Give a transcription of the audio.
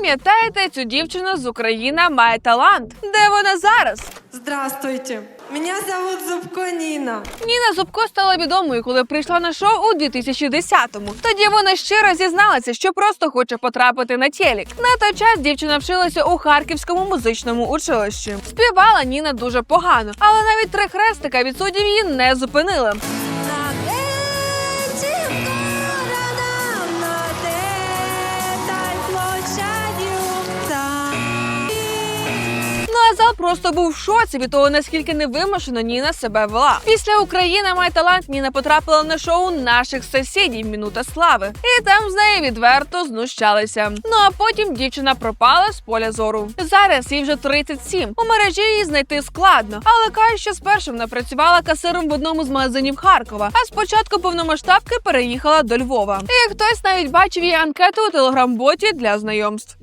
Пам'ятаєте цю дівчину з Україна має талант? Де вона зараз? Здравствуйте. Меня зовут Зубко Нина. Ніна Зубко стала відомою, коли прийшла на шоу у 2010-му. Тоді вона щиро зізналася, що просто хоче потрапити на телек. На той час дівчина вчилася у Харківському музичному училищі. Співала Ніна дуже погано, але навіть три хрестика від суддів її не зупинили. Зал просто був в шоці від того, наскільки невимушено Ніна себе вела. Після України має талант Ніна потрапила на шоу наших сусідів Мінута слави, і там з неї відверто знущалися. Ну а потім дівчина пропала з поля зору. Зараз їй вже 37. У мережі її знайти складно, але каже, що спершу вона працювала касиром в одному з магазинів Харкова, а спочатку повномасштабки переїхала до Львова. І хтось навіть бачив її анкету у телеграм-боті для знайомств.